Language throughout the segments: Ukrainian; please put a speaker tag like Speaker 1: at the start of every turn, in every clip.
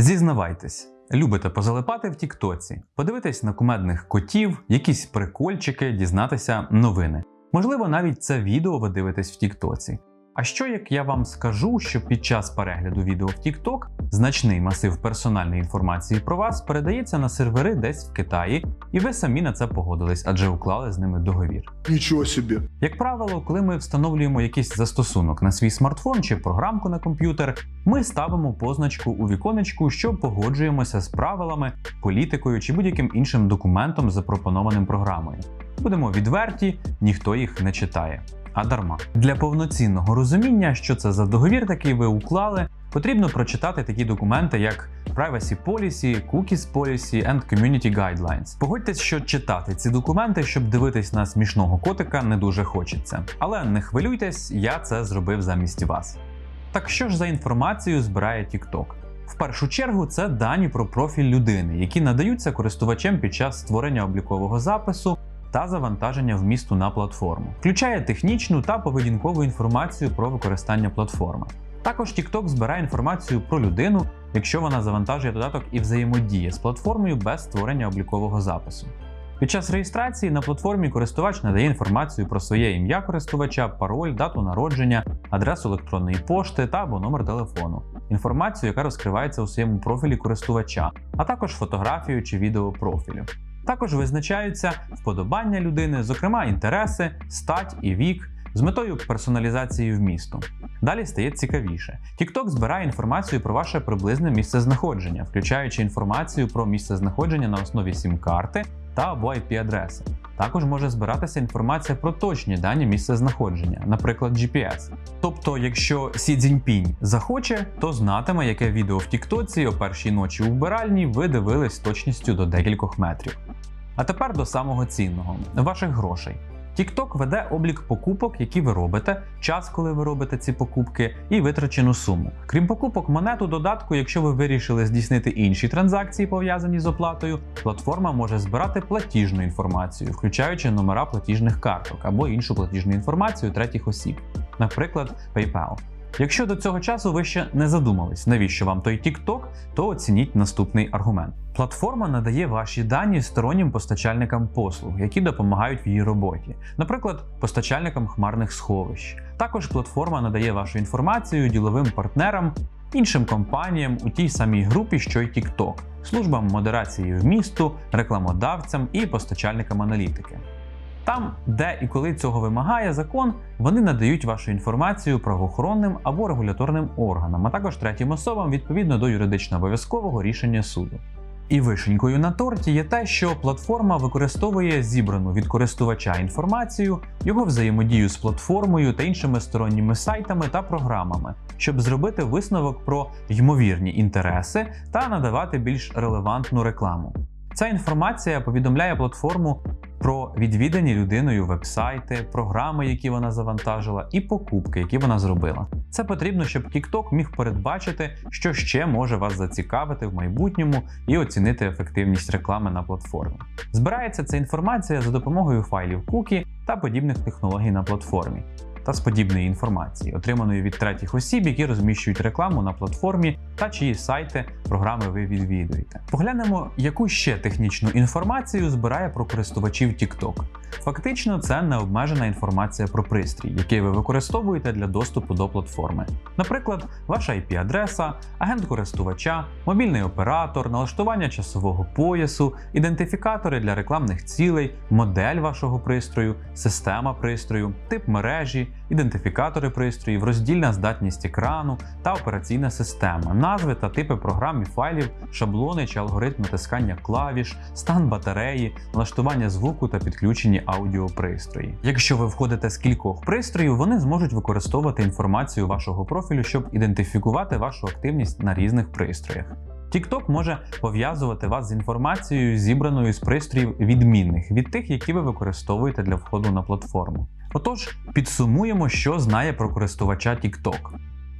Speaker 1: Зізнавайтесь, любите позалипати в Тіктоці, подивитись на кумедних котів, якісь прикольчики, дізнатися новини. Можливо, навіть це відео ви дивитесь в Тіктоці. А що як я вам скажу, що під час перегляду відео в TikTok значний масив персональної інформації про вас передається на сервери десь в Китаї, і ви самі на це погодились, адже уклали з ними договір.
Speaker 2: Ничего себе.
Speaker 1: Як правило, коли ми встановлюємо якийсь застосунок на свій смартфон чи програмку на комп'ютер, ми ставимо позначку у віконечку, що погоджуємося з правилами, політикою чи будь-яким іншим документом, запропонованим програмою. Будемо відверті, ніхто їх не читає. А дарма. Для повноцінного розуміння, що це за договір такий ви уклали, потрібно прочитати такі документи, як Privacy Policy, Cookies Policy and Community Guidelines. Погодьтесь, що читати ці документи, щоб дивитись на смішного котика, не дуже хочеться. Але не хвилюйтесь, я це зробив замість вас. Так що ж за інформацію збирає TikTok? В першу чергу це дані про профіль людини, які надаються користувачем під час створення облікового запису та завантаження вмісту на платформу. Включає технічну та поведінкову інформацію про використання платформи. Також TikTok збирає інформацію про людину, якщо вона завантажує додаток і взаємодіє з платформою без створення облікового запису. Під час реєстрації на платформі користувач надає інформацію про своє ім'я користувача, пароль, дату народження, адресу електронної пошти та або номер телефону, інформацію, яка розкривається у своєму профілі користувача, а також фотографію чи відео профілю. Також визначаються вподобання людини, зокрема інтереси, стать і вік, з метою персоналізації вмісту. Далі стає цікавіше. TikTok збирає інформацію про ваше приблизне місцезнаходження, включаючи інформацію про місцезнаходження на основі сім-карти та або IP-адреси. Також може збиратися інформація про точні дані місцезнаходження, наприклад, GPS. Тобто, якщо Сі Цзіньпінь захоче, то знатиме, яке відео в Тіктоці о першій ночі у вбиральні ви дивились точністю до декількох метрів. А тепер до самого цінного ваших грошей. TikTok веде облік покупок, які ви робите, час, коли ви робите ці покупки, і витрачену суму. Крім покупок монет у додатку, якщо ви вирішили здійснити інші транзакції, пов'язані з оплатою, платформа може збирати платіжну інформацію, включаючи номера платіжних карток або іншу платіжну інформацію третіх осіб, наприклад, PayPal. Якщо до цього часу ви ще не задумались, навіщо вам той TikTok, то оцініть наступний аргумент. Платформа надає ваші дані стороннім постачальникам послуг, які допомагають в її роботі, наприклад, постачальникам хмарних сховищ. Також платформа надає вашу інформацію діловим партнерам, іншим компаніям у тій самій групі, що й TikTok, службам модерації вмісту, рекламодавцям і постачальникам аналітики. Там, де і коли цього вимагає закон, вони надають вашу інформацію правоохоронним або регуляторним органам, а також третім особам відповідно до юридично обов'язкового рішення суду. І вишенькою на торті є те, що платформа використовує зібрану від користувача інформацію, його взаємодію з платформою та іншими сторонніми сайтами та програмами, щоб зробити висновок про ймовірні інтереси та надавати більш релевантну рекламу. Ця інформація повідомляє платформу про відвідані людиною вебсайти, програми, які вона завантажила, і покупки, які вона зробила. Це потрібно, щоб TikTok міг передбачити, що ще може вас зацікавити в майбутньому і оцінити ефективність реклами на платформі. Збирається ця інформація за допомогою файлів кукі та подібних технологій на платформі. Та з подібної інформації, отриманої від третіх осіб, які розміщують рекламу на платформі та чиї сайти програми ви відвідуєте. Поглянемо, яку ще технічну інформацію збирає про користувачів TikTok. Фактично, це необмежена інформація про пристрій, який ви використовуєте для доступу до платформи. Наприклад, ваша IP-адреса, агент користувача, мобільний оператор, налаштування часового поясу, ідентифікатори для рекламних цілей, модель вашого пристрою, система пристрою, тип мережі, ідентифікатори пристроїв, роздільна здатність екрану та операційна система, назви та типи програм і файлів, шаблони чи алгоритм натискання клавіш, стан батареї, налаштування звуку та підключені аудіопристрої. Якщо ви входите з кількох пристроїв, вони зможуть використовувати інформацію вашого профілю, щоб ідентифікувати вашу активність на різних пристроях. TikTok може пов'язувати вас з інформацією, зібраною з пристроїв відмінних від тих, які ви використовуєте для входу на платформу. Отож, підсумуємо, що знає про користувача TikTok.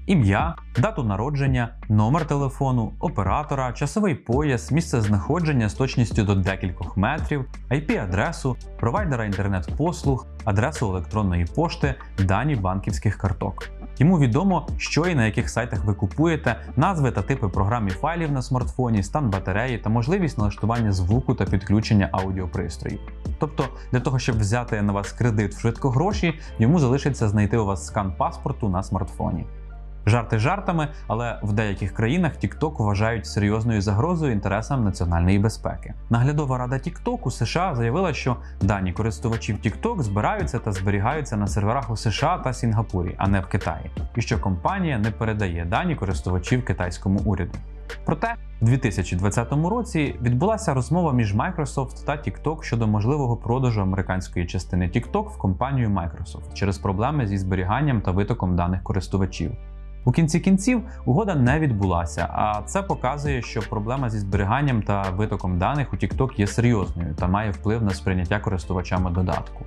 Speaker 1: Ім'я, дату народження, номер телефону, оператора, часовий пояс, місце знаходження з точністю до декількох метрів, IP-адресу, провайдера інтернет-послуг, адресу електронної пошти, дані банківських карток. Йому відомо, що і на яких сайтах ви купуєте, назви та типи програм і файлів на смартфоні, стан батареї та можливість налаштування звуку та підключення аудіопристроїв. Тобто, для того, щоб взяти на вас кредит в швидкогроші, йому залишиться знайти у вас скан паспорту на смартфоні. Жарти жартами, але в деяких країнах TikTok вважають серйозною загрозою інтересам національної безпеки. Наглядова рада TikTok у США заявила, що дані користувачів TikTok збираються та зберігаються на серверах у США та Сінгапурі, а не в Китаї, і що компанія не передає дані користувачів китайському уряду. Проте у 2020 році відбулася розмова між Microsoft та TikTok щодо можливого продажу американської частини TikTok в компанію Microsoft через проблеми зі зберіганням та витоком даних користувачів. У кінці кінців угода не відбулася, а це показує, що проблема зі зберіганням та витоком даних у TikTok є серйозною та має вплив на сприйняття користувачами додатку.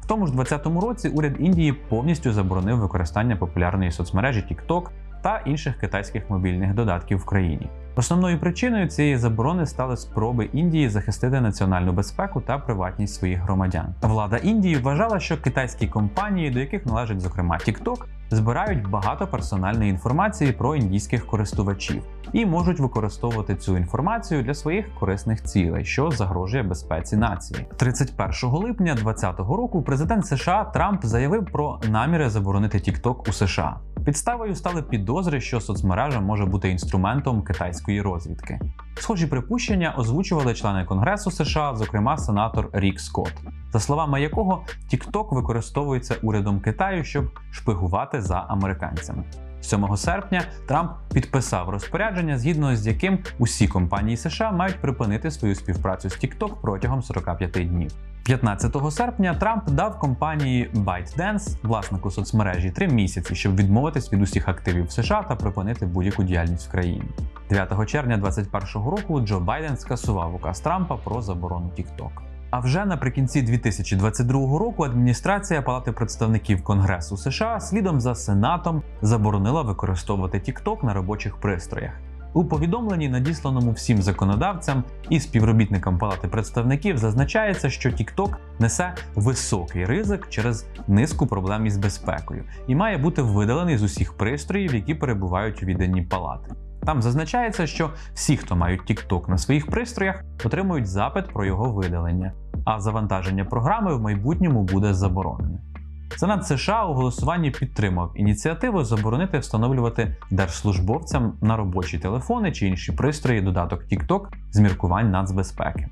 Speaker 1: В тому ж 2020 році уряд Індії повністю заборонив використання популярної соцмережі TikTok та інших китайських мобільних додатків в країні. Основною причиною цієї заборони стали спроби Індії захистити національну безпеку та приватність своїх громадян. Влада Індії вважала, що китайські компанії, до яких належить зокрема TikTok, збирають багато персональної інформації про індійських користувачів і можуть використовувати цю інформацію для своїх корисних цілей, що загрожує безпеці нації. 31 липня 2020 року президент США Трамп заявив про наміри заборонити TikTok у США. Підставою стали підозри, що соцмережа може бути інструментом китайської розвідки. Схожі припущення озвучували члени Конгресу США, зокрема сенатор Рік Скотт, за словами якого TikTok використовується урядом Китаю, щоб шпигувати за американцями. 7 серпня Трамп підписав розпорядження, згідно з яким усі компанії США мають припинити свою співпрацю з TikTok протягом 45 днів. 15 серпня Трамп дав компанії ByteDance, власнику соцмережі, 3 місяці, щоб відмовитись від усіх активів США та припинити будь-яку діяльність в країні. 9 червня 2021 року Джо Байден скасував указ Трампа про заборону TikTok. А вже наприкінці 2022 року адміністрація Палати представників Конгресу США слідом за Сенатом заборонила використовувати TikTok на робочих пристроях. У повідомленні, надісланому всім законодавцям і співробітникам Палати представників, зазначається, що TikTok несе високий ризик через низку проблем із безпекою і має бути видалений з усіх пристроїв, які перебувають у відданні палати. Там зазначається, що всі, хто мають TikTok на своїх пристроях, отримують запит про його видалення, а завантаження програми в майбутньому буде заборонене. Сенат США у голосуванні підтримав ініціативу заборонити встановлювати держслужбовцям на робочі телефони чи інші пристрої додаток TikTok з міркувань нацбезпеки.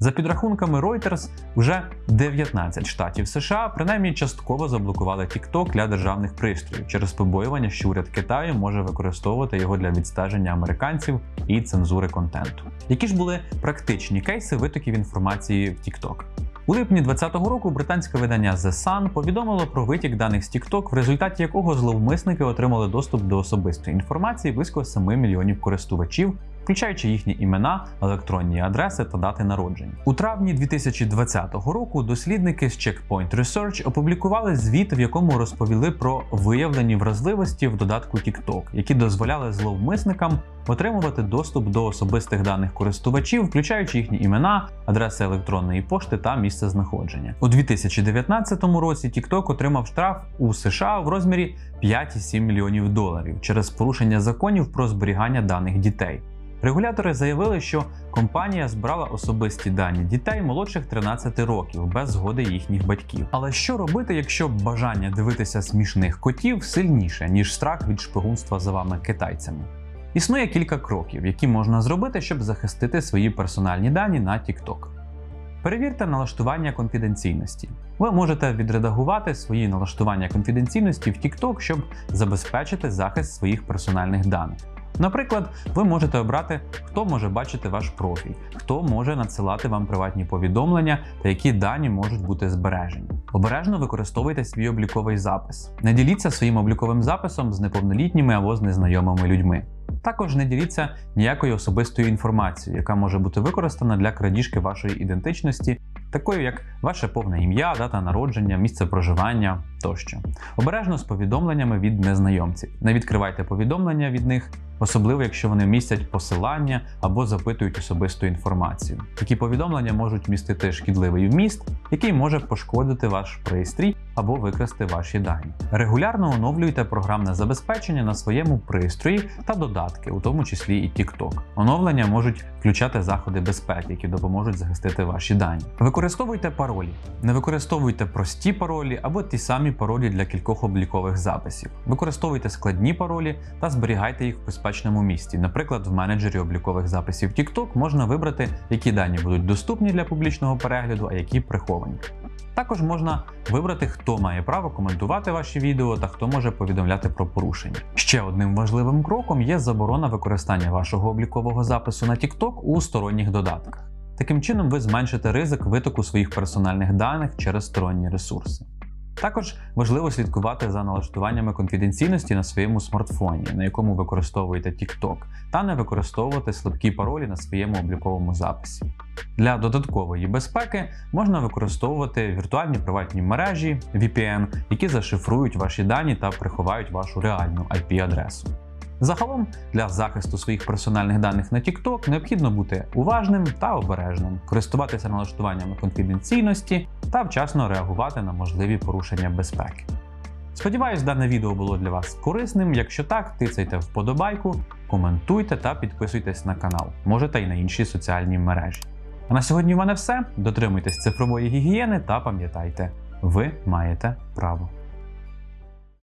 Speaker 1: За підрахунками Reuters, вже 19 штатів США принаймні частково заблокували TikTok для державних пристроїв через побоювання, що уряд Китаю може використовувати його для відстеження американців і цензури контенту. Які ж були практичні кейси витоків інформації в TikTok? У липні 2020 року британське видання The Sun повідомило про витік даних з TikTok, в результаті якого зловмисники отримали доступ до особистої інформації близько 7 мільйонів користувачів, включаючи їхні імена, електронні адреси та дати народження. У травні 2020 року дослідники з Checkpoint Research опублікували звіт, в якому розповіли про виявлені вразливості в додатку TikTok, які дозволяли зловмисникам отримувати доступ до особистих даних користувачів, включаючи їхні імена, адреси електронної пошти та місце знаходження. У 2019 році TikTok отримав штраф у США в розмірі 5,7 мільйонів доларів через порушення законів про зберігання даних дітей. Регулятори заявили, що компанія збирала особисті дані дітей молодших 13 років без згоди їхніх батьків. Але що робити, якщо бажання дивитися смішних котів сильніше ніж страх від шпигунства за вами китайцями? Існує кілька кроків, які можна зробити, щоб захистити свої персональні дані на TikTok. Перевірте налаштування конфіденційності. Ви можете відредагувати свої налаштування конфіденційності в TikTok, щоб забезпечити захист своїх персональних даних. Наприклад, ви можете обрати, хто може бачити ваш профіль, хто може надсилати вам приватні повідомлення та які дані можуть бути збережені. Обережно використовуйте свій обліковий запис. Не діліться своїм обліковим записом з неповнолітніми або з незнайомими людьми. Також не діліться ніякою особистою інформацією, яка може бути використана для крадіжки вашої ідентичності, такою як ваше повне ім'я, дата народження, місце проживання тощо. Обережно з повідомленнями від незнайомців. Не відкривайте повідомлення від них, особливо якщо вони містять посилання або запитують особисту інформацію. Такі повідомлення можуть містити шкідливий вміст, який може пошкодити ваш пристрій або викрасти ваші дані. Регулярно оновлюйте програмне забезпечення на своєму пристрої та додатки, у тому числі і TikTok. Оновлення можуть включати заходи безпеки, які допоможуть захистити ваші дані. Використовуйте паролі. Не використовуйте прості паролі або ті самі паролі для кількох облікових записів. Використовуйте складні паролі та зберігайте їх в безпечному місці. Наприклад, в менеджері облікових записів TikTok можна вибрати, які дані будуть доступні для публічного перегляду, а які приховані. Також можна вибрати, хто має право коментувати ваші відео та хто може повідомляти про порушення. Ще одним важливим кроком є заборона використання вашого облікового запису на TikTok у сторонніх додатках. Таким чином, ви зменшите ризик витоку своїх персональних даних через сторонні ресурси. Також важливо слідкувати за налаштуваннями конфіденційності на своєму смартфоні, на якому використовуєте TikTok, та не використовувати слабкі паролі на своєму обліковому записі. Для додаткової безпеки можна використовувати віртуальні приватні мережі VPN, які зашифрують ваші дані та приховають вашу реальну IP-адресу. Загалом для захисту своїх персональних даних на TikTok необхідно бути уважним та обережним, користуватися налаштуваннями конфіденційності та вчасно реагувати на можливі порушення безпеки. Сподіваюсь, дане відео було для вас корисним. Якщо так, тицяйте вподобайку, коментуйте та підписуйтесь на канал, можете й на інші соціальні мережі. А на сьогодні в мене все. Дотримуйтесь цифрової гігієни та пам'ятайте, ви маєте право.